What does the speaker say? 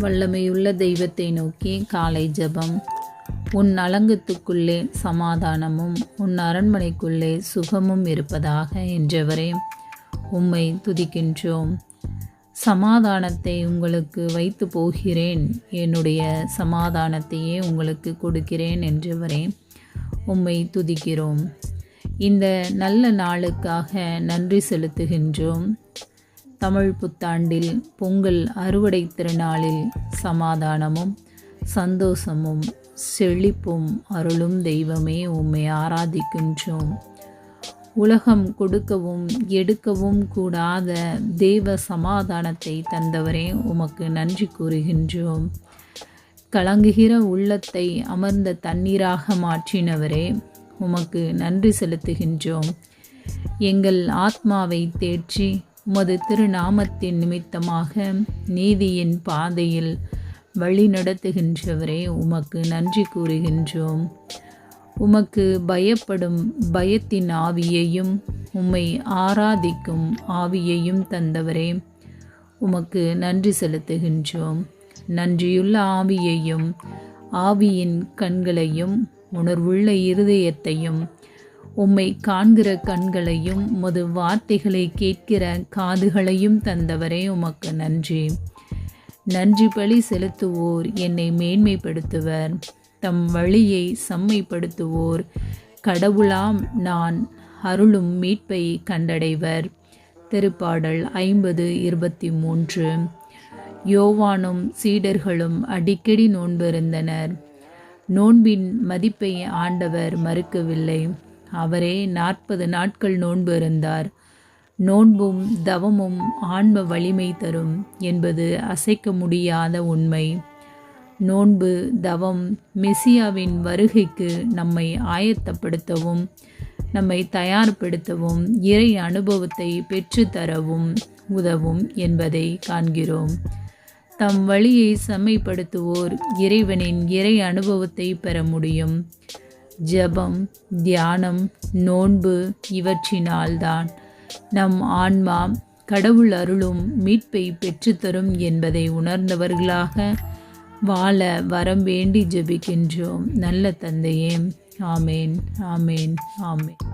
வல்லமையுள்ள தெய்வத்தை நோக்கி காலை ஜெபம். உன் அலங்கத்துக்குள்ளே சமாதானமும் உன் அரண்மனைக்குள்ளே சுகமும் இருப்பதாக என்றவரே உம்மை துதிக்கின்றோம். சமாதானத்தை உங்களுக்கு வைத்து போகிறேன். என்னுடைய சமாதானத்தையே உங்களுக்கு கொடுக்கிறேன் என்றவரே உம்மை துதிக்கிறோம். இந்த நல்ல நாளுக்காக நன்றி செலுத்துகின்றோம். தமிழ் புத்தாண்டில் பொங்கல் அறுவடை திருநாளில் சமாதானமும் சந்தோஷமும் செழிப்பும் அருளும் தெய்வமே உம்மை ஆராதிக்கின்றோம். உலகம் கொடுக்கவும் எடுக்கவும் கூடாத தெய்வ சமாதானத்தை தந்தவரே உமக்கு நன்றி கூறுகின்றோம். கலங்குகிற உள்ளத்தை அமர்ந்த தண்ணீராக மாற்றினவரே உமக்கு நன்றி செலுத்துகின்றோம். எங்கள் ஆத்மாவை தேற்றி உமது திருநாமத்தின் நிமித்தமாக நீதியின் பாதையில் வழி நடத்துகின்றவரே உமக்கு நன்றி கூறுகின்றோம். உமக்கு பயப்படும் பயத்தின் ஆவியையும் உம்மை ஆராதிக்கும் ஆவியையும் தந்தவரே உமக்கு நன்றி செலுத்துகின்றோம். நன்றியுள்ள ஆவியையும் ஆவியின் கண்களையும் உணர்வுள்ள இருதயத்தையும் உம்மை காண்கிற கண்களையும் உமது வார்த்தைகளை கேட்கிற காதுகளையும் தந்தவரே உமக்கு நன்றி. நன்றி பலி செலுத்துவோர் என்னை மேன்மைப்படுத்துவர். தம் வழியை செம்மைப்படுத்துவோர். கடவுளாம் நான் அருளும் மீட்பை கண்டடைவர். திருப்பாடல் ஐம்பது இருபத்தி மூன்று யோவானும் சீடர்களும் அடிக்கடி நோன்பிருந்தனர் நோன்பின் மதிப்பை ஆண்டவர் மறுக்கவில்லை. அவரே நாற்பது நாட்கள் நோன்பு இருந்தார். நோன்பும் தவமும் ஆன்ம வலிமை தரும் என்பது அசைக்க முடியாத உண்மை. நோன்பு தவம் மெசியாவின் வருகைக்கு நம்மை ஆயத்தப்படுத்தவும் நம்மை தயார்படுத்தவும் இறை அனுபவத்தை பெற்றுத்தரவும் உதவும் என்பதை காண்கிறோம். தம் வழியை செம்மைப்படுத்துவோர் இறைவனின் இறை அனுபவத்தை பெற முடியும். ஜெபம் தியானம் நோன்பு இவற்றினால்தான் நம் ஆன்மா கடவுள் அருளும் மீட்பை பெற்றுத்தரும் என்பதை உணர்ந்தவர்களாக வாழ வரம் வேண்டி ஜெபிக்கின்றோம். நல்ல தந்தையே. ஆமேன். ஆமேன். ஆமேன்.